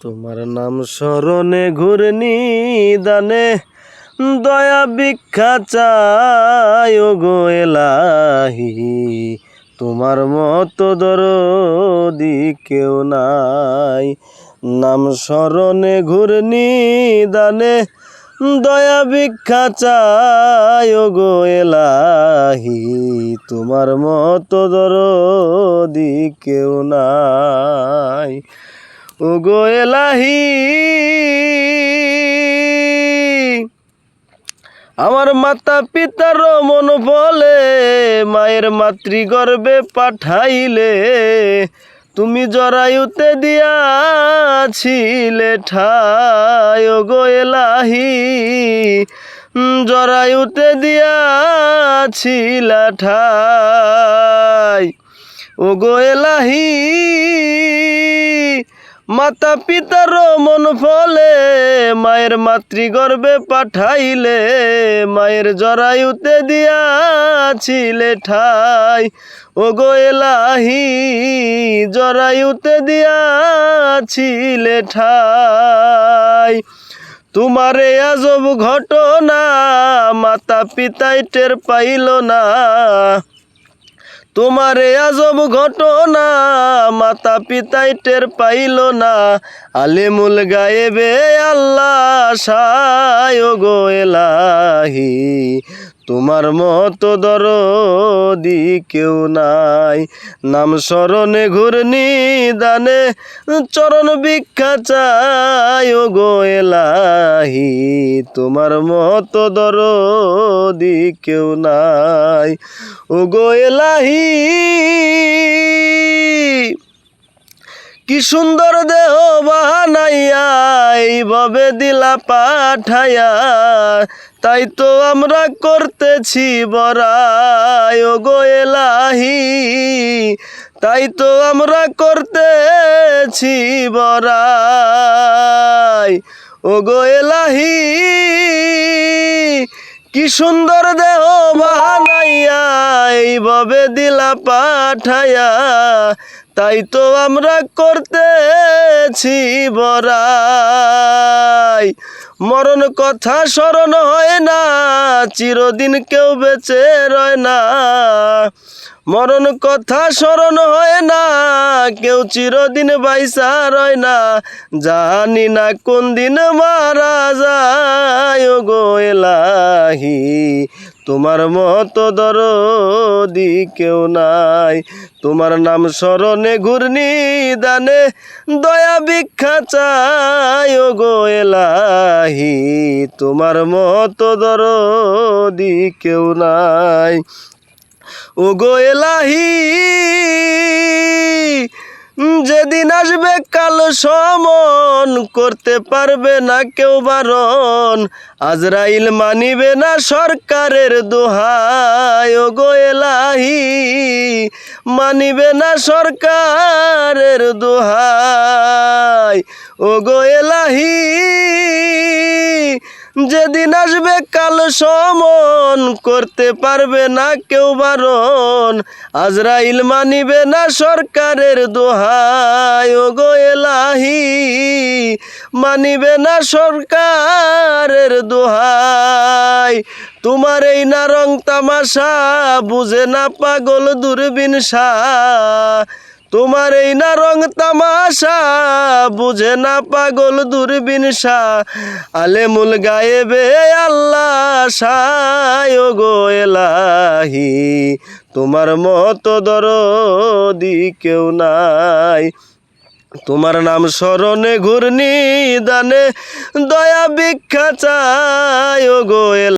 তোমার নাম স্মরণে ঘূর্ণি দানে, দয়া ভিক্ষা চাই ও গো এলাহি। তোমার মতো দরদি কেউ নাই। নাম স্মরণে ঘূর্ণি দানে, দয়া ভিক্ষা চাই ও গো এলাহি। তোমার মতো দরদি কেউ নাই। ও গো এলাহি, আমার মাতা পিতার মন বলে, মায়ের মাতৃগর্ভে পাঠাইলে, তুমি জরায়ুতে দিয়াছিলে ও গো এলাহি, জরায়ুতে দিয়াছিলা ঠাই ও গো এলাহি। মাতা পিতার মন ফলে, মায়ের মাতৃগর্ভে পাঠাইলে, মায়ের জরায়ুতে দিয়াছিলে ঠাই। ও গো এলাহি, জরায়ুতে দিয়াছিলে ঠাই। তোমারে আজব ঘটনা, মাতা পিতাই টের পাইল না। তোমারে আজব ঘটনা মাতা পিতাই টের পাইল না। আলেমুল গায়েবে আল্লাহ সায় গো এলাহি, তোমার মতো দরদি কেউ নাই। নাম স্মরণে, ঘূর্ণি দানে, চরণ ভিক্ষা চাই ও গো এলাহি, তোমার মতো কেউ নাই। ও গো এলাহি, কি সুন্দর দেহ বানাইয়া এইভাবে দিলা পাঠাইয়া, তাই তো আমরা করতেছি বরাই ও গো এলাহি, তাই তো আমরা করতেছি বরাই ও গো এলাহি কি সুন্দর দেহ বানাইয়া এইভাবে দিলা পাঠায়া তাই তো আমরা করতেছি বরাই মরণ কথা স্মরণ হয় না, চিরদিন কেউ বেঁচে রয় না। মরণ কথা স্মরণ হয় না, কেউ চিরদিন বাইসা রয় না। জানি না কোন দিন মারা যায় গো এলাহি, তোমার মতো দরদি কেউ নাই। তোমার নাম স্মরণে ঘূর্ণি দানে দয়া ভিক্ষা ও গো এলাহি, তোমার মতো দরদি কেউ নাই। ও গো এলাহি, যেদিন আসবে কাল সমন, করতে পারবে না কেউ বারণ। আজরাইল মানিবে না সরকারের দোহাই ও গো এলাহি, মানিবে না সরকারের দোহাই ও গো এলাহি যেদিন আসবে কাল সমন, করতে পারবে না কেউ বারণ। আজরাইল মানিবে না সরকারের দোহাই। ও গো এলাহি, মানিবে না সরকারের দোহাই। তোমার এই না রং তামাশা বুঝে না পাগল দূরবীন শাহ তোমার এই না রং তামাশা, বুঝে না পাগল দূরবীন শাহ আলেমুল গায়েবে আল্লাহ ও গো এলাহি, তোমার মতো দরদি কেউ নাই। তোমার নাম স্মরণে ঘূর্ণি দানে দয়া ভিক্ষা ও গো